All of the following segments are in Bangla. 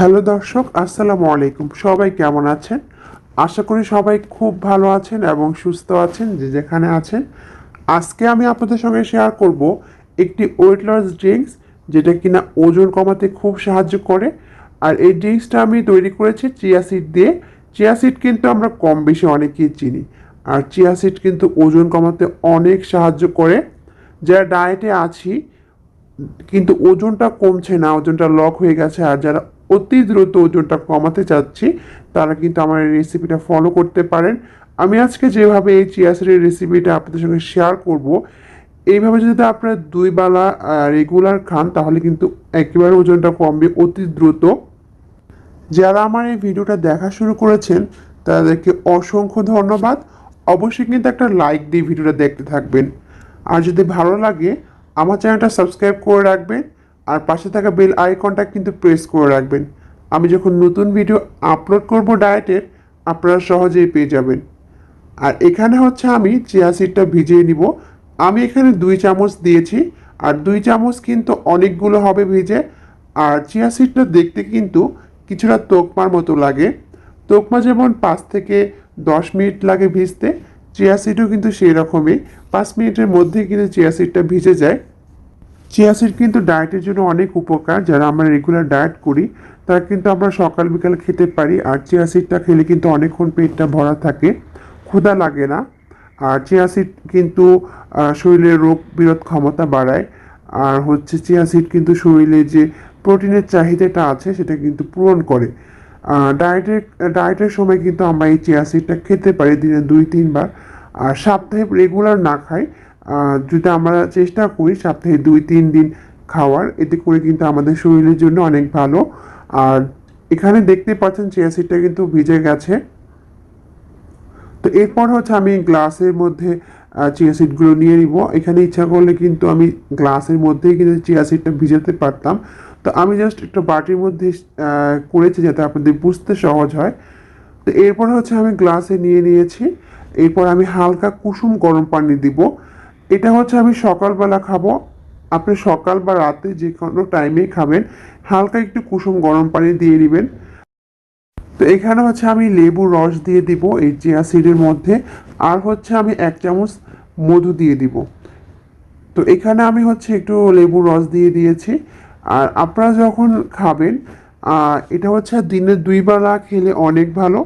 হ্যালো দর্শক, আসসালামু আলাইকুম। সবাই কেমন আছেন? আশা করি সবাই খুব ভালো আছেন এবং সুস্থ আছেন, যে যেখানে আছেন। আজকে আমি আপনাদের সঙ্গে শেয়ার করব একটি ওয়েট লস ড্রিঙ্কস যেটা কিনা ওজন কমাতে খুব সাহায্য করে। আর এই ড্রিঙ্কসটা আমি তৈরি করেছি চিয়া সিড দিয়ে। চিয়া সিড কিন্তু আমরা কম বেশি অনেকেই চিনি। আর চিয়া সিড কিন্তু ওজন কমাতে অনেক সাহায্য করে। যারা ডায়েটে আছি, কিন্তু ওজনটা কমছে না, ওজনটা লক হয়ে গেছে। আর যারা অতি দ্রুত ওজনটা কমাতে চাচ্ছি, তারা কিন্তু আমার এই রেসিপিটা ফলো করতে পারেন। আমি আজকে যেভাবে এই চিয়াসিডের রেসিপিটা আপনাদের সঙ্গে শেয়ার করব, এইভাবে যদি আপনারা দুই বেলা রেগুলার খান, তাহলে কিন্তু একেবারে ওজনটা কমবে অতি দ্রুত। যারা আমার এই ভিডিওটা দেখা শুরু করেছেন, তাদেরকে অসংখ্য ধন্যবাদ। অবশ্যই কিন্তু একটা লাইক দিয়ে ভিডিওটা দেখতে থাকবেন। আর যদি ভালো লাগে, আমার চ্যানেলটা সাবস্ক্রাইব করে রাখবেন। আর পাশে থাকা বেল আইকনটা কিন্তু প্রেস করে রাখবেন। আমি যখন নতুন ভিডিও আপলোড করব ডায়েটের, আপনারা সহজেই পেয়ে যাবেন। আর এখানে হচ্ছে আমি চিয়া সিডটা ভিজিয়ে নিব। আমি এখানে দুই চামচ দিয়েছি, আর দুই চামচ কিন্তু অনেকগুলো হবে ভিজে। আর চিয়া সিডটা দেখতে কিন্তু কিছুটা তোকমার মতো লাগে। তোকমা যেমন পাঁচ থেকে দশ মিনিট লাগে ভিজতে, চিয়া সিডও কিন্তু সেই রকমই। পাঁচ মিনিটের মধ্যেই কিন্তু চিয়া সিডটা ভিজে যায়। চিয়া সিড কিন্তু ডায়েটের জন্য অনেক উপকার। যারা আমরা রেগুলার ডায়েট করি, তারা কিন্তু আমরা সকাল, বিকাল খেতে পারি। আর চিয়া সিডটা খেলে কিন্তু অনেকক্ষণ পেটটা ভরা থাকে। ক্ষুধা লাগে না। আর চিয়া সিড কিন্তু শরীরের রোগ বিরোধ ক্ষমতা বাড়ায়। আর হচ্ছে চিয়া সিড কিন্তু শরীরে যে প্রোটিনের চাহিদাটা আছে, সেটা কিন্তু পূরণ করে। ডায়েটের ডায়েটের সময় কিন্তু আমরা এই চিয়া সিডটা খেতে পারি, দিনে দুই, তিনবার। আর সপ্তাহে রেগুলার না খাই যদি আমরা চেষ্টা করি সপ্তাহে দুই, তিন দিন খাওয়ার, এতে করে কিন্তু আমাদের শরীরের জন্য অনেক ভালো। আর এখানে দেখতে পাচ্ছেন চিয়া সিডটা কিন্তু ভিজে গেছে। তো এরপর হচ্ছে আমি গ্লাসের মধ্যে চিয়া সিডগুলো নিয়ে নিব। এখানে ইচ্ছা করলে কিন্তু আমি গ্লাসের মধ্যেই কিন্তু চিয়া সিডটা ভিজাতে পারতাম। তো আমি জাস্ট একটা বাটির মধ্যে করেছি যাতে আপনাদের বুঝতে সহজ হয়। তো এরপর হচ্ছে আমি গ্লাসে নিয়ে নিয়েছি। এরপর আমি হালকা কুসুম গরম পানি দিব। এটা হচ্ছে আমি সকালবেলা খাব। আপনি সকাল বা রাতে যে কোনো টাইমেই খাবেন। হালকা একটু কুসুম গরম পানি দিয়ে নেবেন তো এখানে হচ্ছে আমি লেবুর রস দিয়ে দিব এই চিয়া সিডের মধ্যে। আর হচ্ছে আমি এক চামচ মধু দিয়ে দিব। তো এখানে আমি হচ্ছে একটু লেবুর রস দিয়ে দিয়েছি। আর আপনারা যখন খাবেন এটা হচ্ছে দিনে দুই বেলা খেলে অনেক ভালো।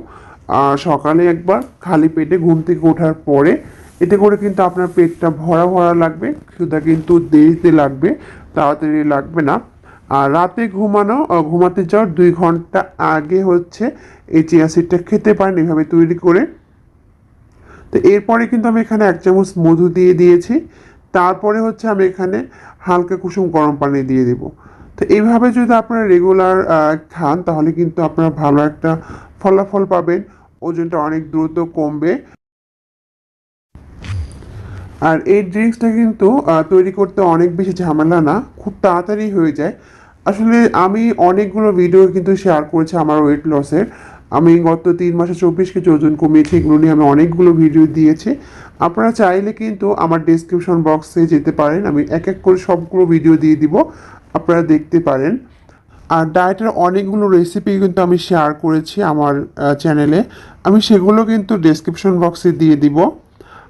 সকালে একবার খালি পেটে ঘুম থেকে ওঠার পরে এতে করে কিন্তু আপনার পেটটা ভরা ভরা লাগবে, ক্ষুধা কিন্তু দেরিতে লাগবে, তাড়াতাড়ি লাগবে না। আর রাতে ঘুমানো ঘুমাতে যাওয়ার দুই ঘণ্টা আগে হচ্ছে এই চিয়া সিডটা খেতে পারেন এভাবে তৈরি করে। তো এরপরে কিন্তু আমি এখানে এক চামচ মধু দিয়ে দিয়েছি। তারপরে হচ্ছে আমি এখানে হালকা কুসুম গরম পানি দিয়ে দিব। তো এইভাবে যদি আপনারা রেগুলার খান, তাহলে কিন্তু আপনারা ভালো একটা ফলাফল পাবেন। ওজনটা অনেক দ্রুত কমবে। আর এই ড্রিঙ্কসটা কিন্তু তৈরি করতে অনেক বেশি ঝামেলা না, খুব তাড়াতাড়ি হয়ে যায়। আসলে আমি অনেকগুলো ভিডিও কিন্তু শেয়ার করেছি আমার ওয়েট লসের আমি গত তিন মাসে চব্বিশ কেজি ওজন কমিয়েছি, এগুলো নিয়ে আমি অনেকগুলো ভিডিও দিয়েছি। আপনারা চাইলে কিন্তু আমার ডিসক্রিপশন বক্সে যেতে পারেন, আমি এক এক করে সবগুলো ভিডিও দিয়ে দিব, আপনারা দেখতে পারেন। আর ডায়েটের অনেকগুলো রেসিপি কিন্তু আমি শেয়ার করেছি আমার চ্যানেলে আমি সেগুলো কিন্তু ডেসক্রিপশন বক্সে দিয়ে দিব।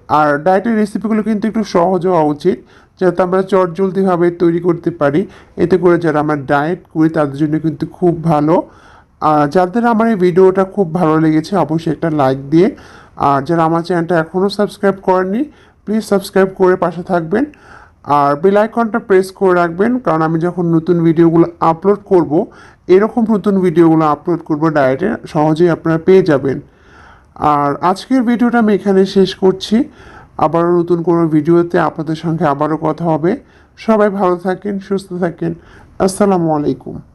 আর ডায়েটের রেসিপিগুলো কিন্তু একটু সহজ হওয়া উচিত, যাতে আমরা চটজলদিভাবে তৈরি করতে পারি। এতে করে যারা আমরা ডায়েট করি, তাদের জন্য কিন্তু খুব ভালো। আর যাদের আমার এই ভিডিওটা খুব ভালো লেগেছে, অবশ্যই একটা লাইক দিয়ে। আর যারা আমার চ্যানেলটা এখনও সাবস্ক্রাইব করেননি প্লিজ সাবস্ক্রাইব করে পাশে থাকবেন। আর বেল আইকনটা প্রেস করে রাখবেন, কারণ আমি যখন নতুন ভিডিওগুলো আপলোড করব, এরকম নতুন ভিডিওগুলো আপলোড করব ডায়েটে সহজেই আপনারা পেয়ে যাবেন। আর আজকের ভিডিওটা আমি এখানে শেষ করছি। আবারও নতুন কোনো ভিডিওতে আপনাদের সঙ্গে আবারও কথা হবে। সবাই ভালো থাকেন, সুস্থ থাকেন। আসসালামু আলাইকুম।